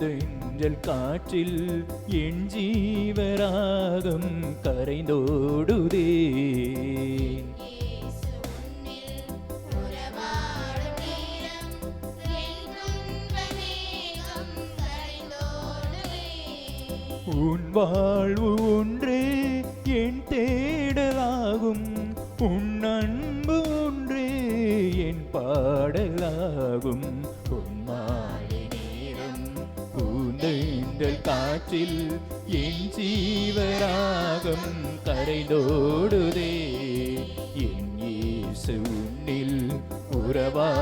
தெஞ்சல் காற்றில் என் ஜீவராகம் கரைந்தோடுதே. உன் வாழ்வு உன் பூந்தெந்தல் காற்றில் என் ஜீவராகம் கரைந்தோடுதே. என் இயேசு உன்னில் உறவா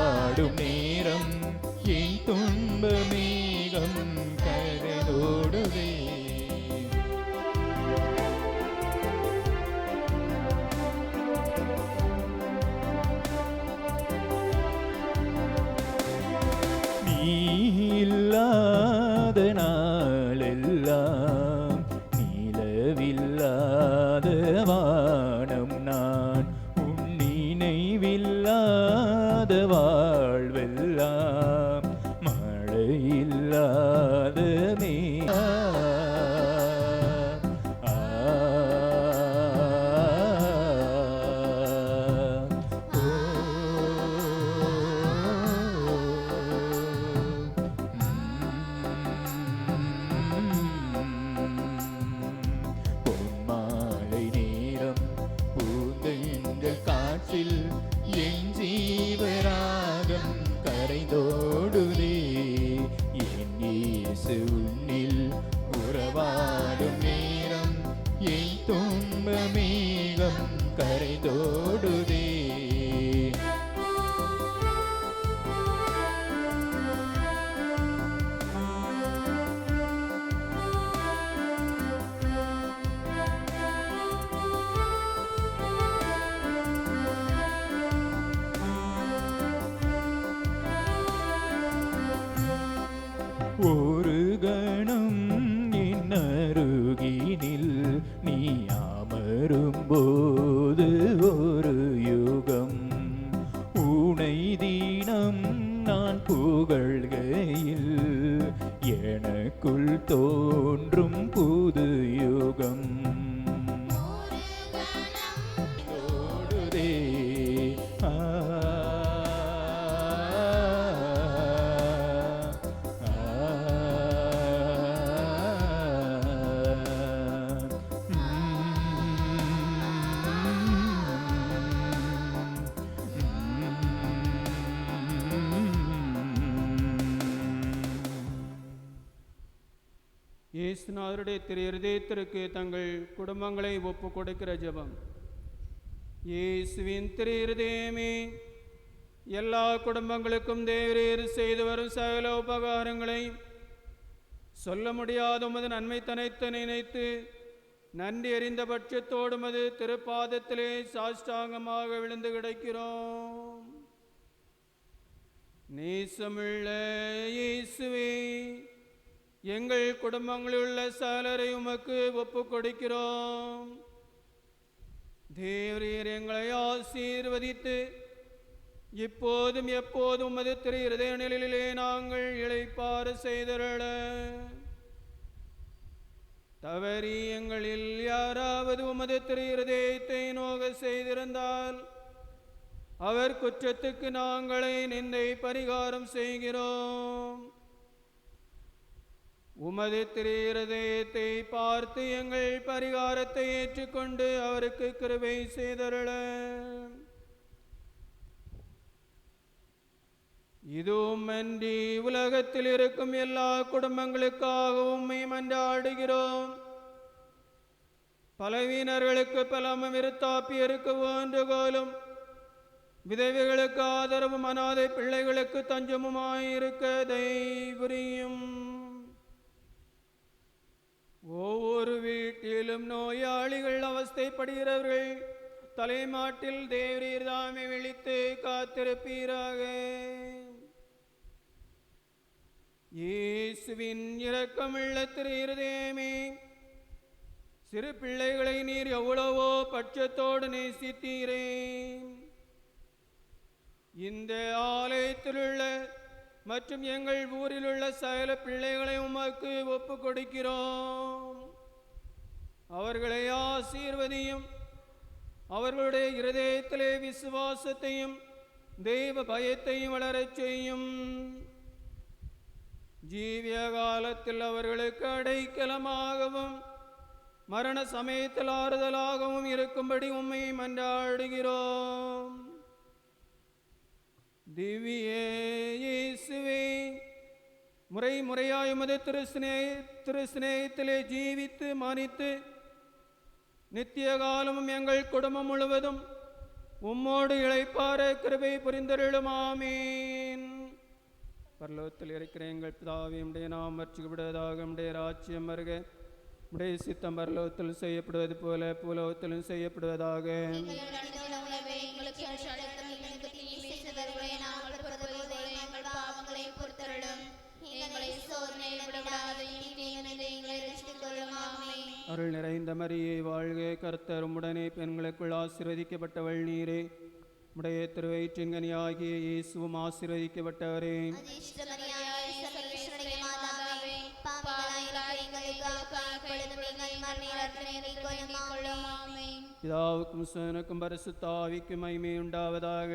கரைந்தோடுதே ஒரு எனக்குள் தோன்றும் புது யுகம். திரு இருதயத்திற்கு தங்கள் குடும்பங்களை ஒப்பு கொடுக்கிற ஜெபம். இயேசுவின் திரு இருதயமே எல்லா குடும்பங்களுக்கும் தேவரீர் செய்து வரும் சகல உபகாரங்களை சொல்ல முடியாத உமது நன்மை தனைத்து நினைத்து நன்றி அறிந்த பட்சத்தோடு திருப்பாதத்திலே சாஷ்டாங்கமாக விழுந்து கிடைக்கிறோம். நேசமுள்ள இயேசுவே எங்கள் குடும்பங்களில் உள்ள சகலரை உமக்கு ஒப்பு கொடுக்கிறோம் தேவரீர் எங்களை ஆசீர்வதித்து இப்போதும் எப்போதும் உமது திரு இருதய நிலையிலே நாங்கள் இழைப்பாறு செய்தருள. தவறி எங்களில் யாராவது உமது திரு இருதயத்தை நோக செய்திருந்தால் அவர் குற்றத்துக்கு நாங்களே நிந்தை பரிகாரம் செய்கிறோம். உமது திரீரதயத்தை பார்த்து எங்கள் பரிகாரத்தை ஏற்றுக்கொண்டு அவருக்கு கிருபை செய்தருள. இதுவும் அன்றி உலகத்தில் இருக்கும் எல்லா குடும்பங்களுக்காகவும் மன்றாடுகிறோம். பலவீனர்களுக்கு பலமும் விருத்தாப்பியருக்கு வேண்டுகோலும் விதவைகளுக்கு ஆதரவும் அனாதை பிள்ளைகளுக்கு தஞ்சமுமாயிருக்க தெய்வரியும் ஒவ்வொரு வீட்டிலும் நோயாளிகள் அவஸ்தைப்படுகிறவர்கள் தலைமாட்டில் தேவரீர் தாமே விழித்து காத்திருப்பீராக. இயேசுவின் இரக்கமுள்ள திரு இருதயமே சிறு பிள்ளைகளை நீர் எவ்வளவோ பட்சத்தோடு நேசித்தீரே. இந்த ஆலயத்திலுள்ள மற்றும் எங்கள் ஊரில் உள்ள சகல பிள்ளைகளை உமக்கு ஒப்பு கொடுக்கிறோம் அவர்களை ஆசீர்வதியும் அவர்களுடைய இருதயத்திலே விசுவாசத்தையும் தெய்வ பயத்தையும் வளரச் செய்யும். ஜீவிய காலத்தில் அவர்களுக்கு அடைக்கலமாகவும் மரண சமயத்தில் ஆறுதலாகவும் இருக்கும்படி உண்மையை மன்றாடுகிறோம். திவ்ய இயேசுவே முறை முறையாய் உமது திரு சினே திரு சிநேகத்திலே ஜீவித்து மானித்து நித்திய காலமும் எங்கள் குடும்பம் முழுவதும் உம்மோடு இழைப்பார கிருபை புரிந்தருளும் ஆமீன். பரலோகத்தில் இருக்கிற எங்கள் பிதாவே உடைய நாம் வச்சுக்கப்படுவதாக உடைய ராஜ்யம் வருக உடைய சித்தம் பரலோகத்தில் செய்யப்படுவது போல பூலோகத்திலும் செய்யப்படுவதாக. அருள் நிறைந்த மரியே வாழ்க கர்த்தர். உம்முடனே பெண்களுக்குள் ஆசீர்வதிக்கப்பட்டவள் நீரே. உடைய திருவயிற்றின்கனியாகிய இயேசுவும் ஆசீர்வதிக்கப்பட்டவரே. பிதாவுக்கும் சுவனுக்கும் பரிசுத்தாவிக்கும் மகிமை உண்டாவதாக.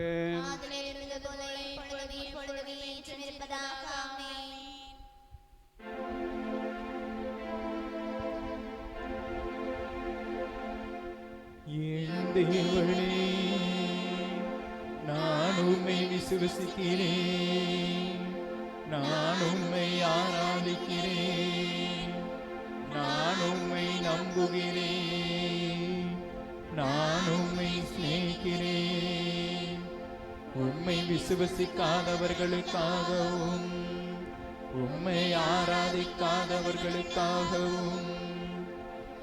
உம்மை உண்மை விசுவசிக்காதவர்களுக்காகவும் உம்மை ஆராதிக்காதவர்களுக்காகவும்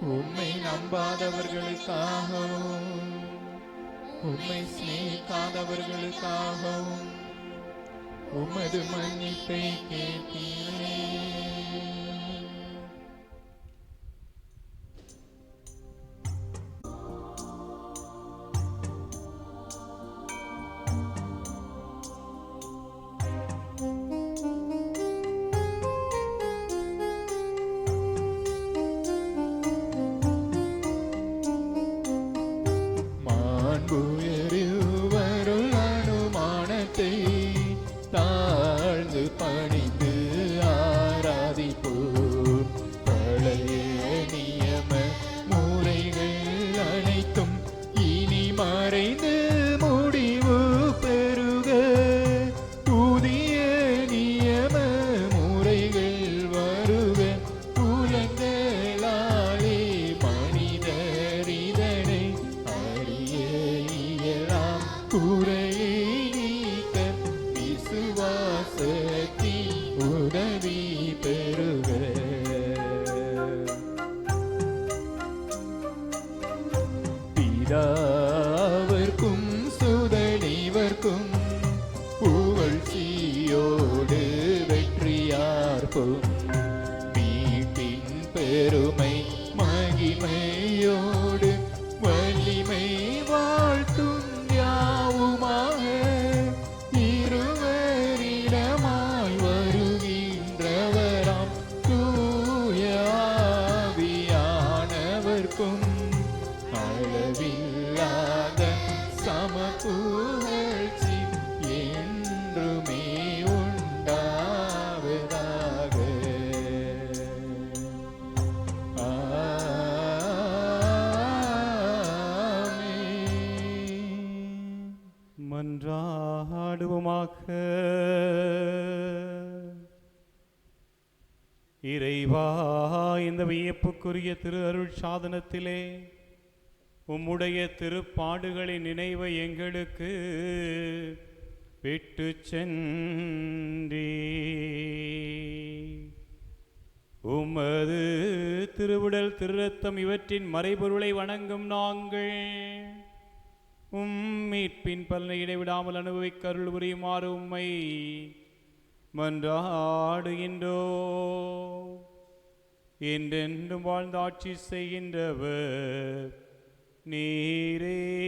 உம்மை நம்பாதவர்களுக்காகவும் உம்மை சிநேகிக்காதவர்களுக்காகவும் உமது மன்னிப்பை கேட்கிறேன் இறைவா இந்த வியப்புக்குரிய திரு அருள் சாதனத்திலே உம்முடைய திருப்பாடுகளின் நினைவை எங்களுக்கு விட்டு சென்றீ. உமது திருவுடல் திருரத்தம் இவற்றின் மறைபொருளை வணங்கும் நாங்கள் உம் மீட்பின் பலனை இடைவிடாமல் அனுபவிக்க அருள் புரியுமாறு உம்மை மன்றாடுகின்றோ என்றென்றும் வாழ்ந்தாட்சி செய்கின்றவர். நீரே.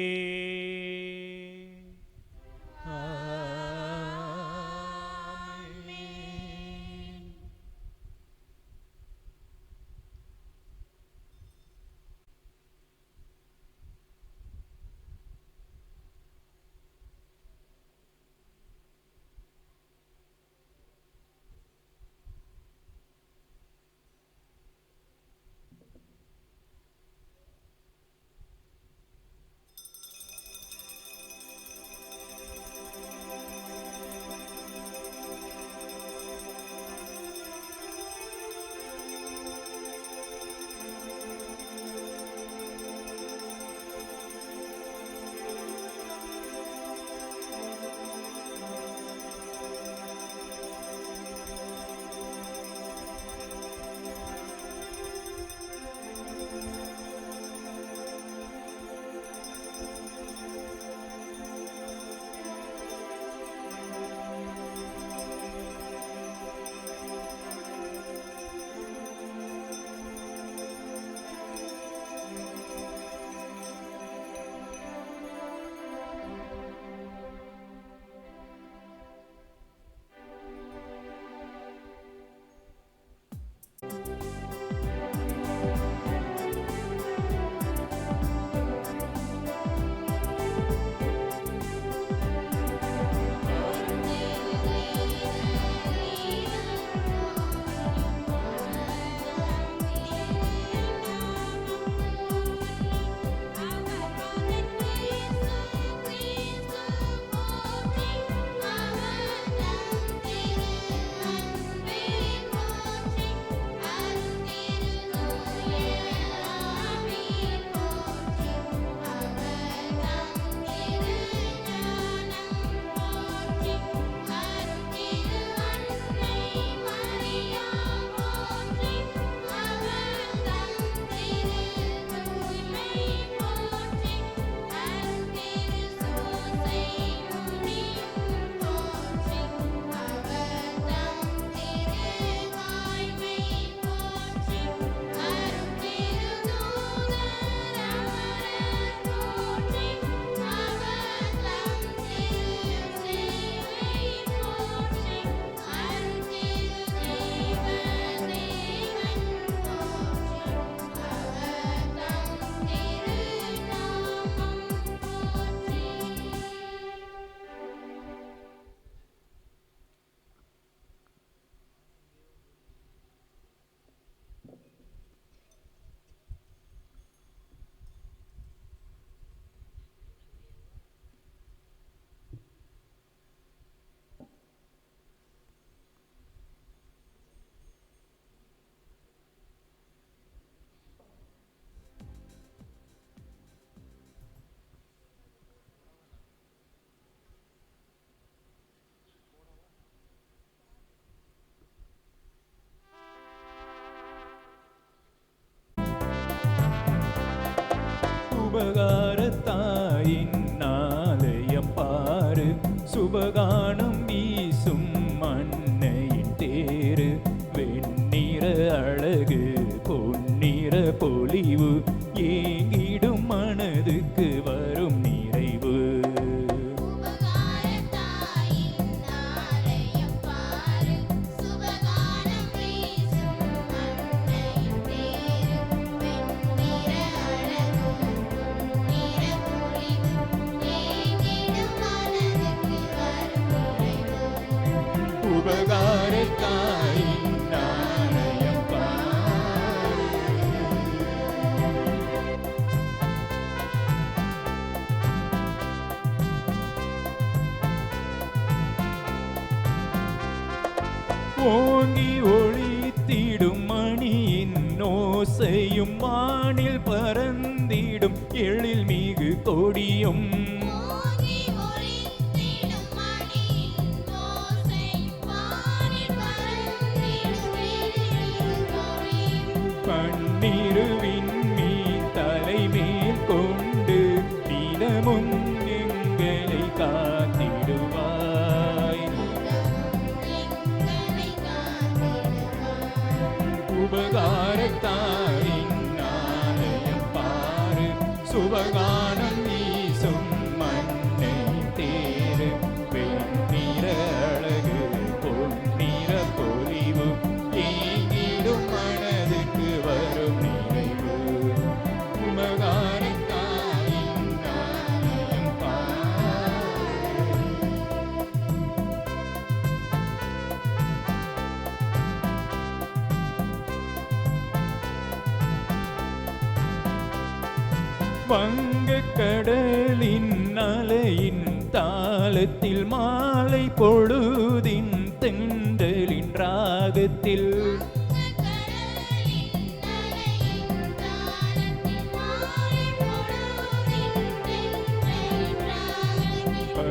எழில் மிகு கொடியும்.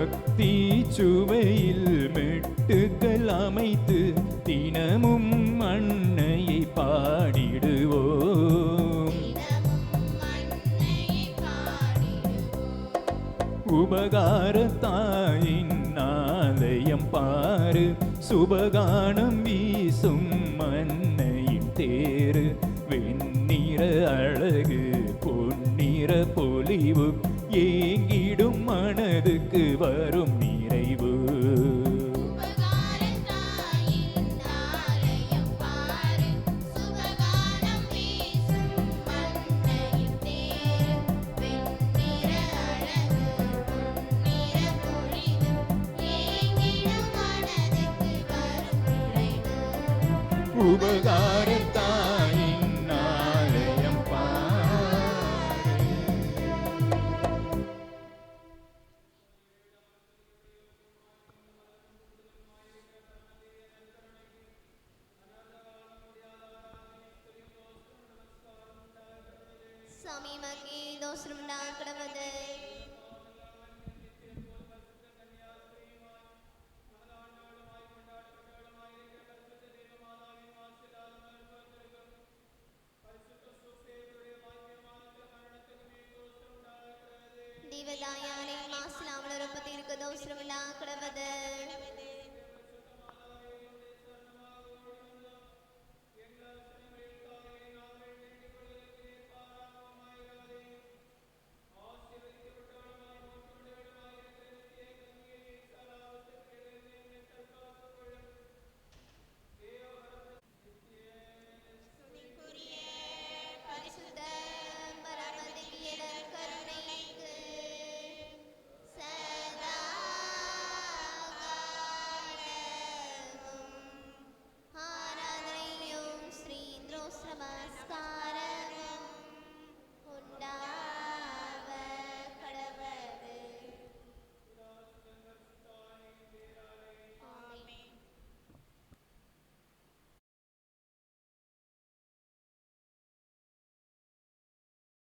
பக்தி சுவையில் மெட்டுகள் அமைத்து தினமும் அன்னையை பாடிடுவோம். உபகாரத்தாயின் நாதயம் பாரு சுபகானம் வீசும் மன்னையின் தேரு வெண்ணிற அழகு பொன்னிற பொலிவு ஏங்கிடும் மனதுக்கு வரும் நிறைவு. உப എനിക്ക് ദോഷമുണ്ടാക്കണമത് ദിവലായാലും മാസലാമളൊരൊപ്പം തീർക്കുന്ന ദോഷമില്ലാക്കണമത്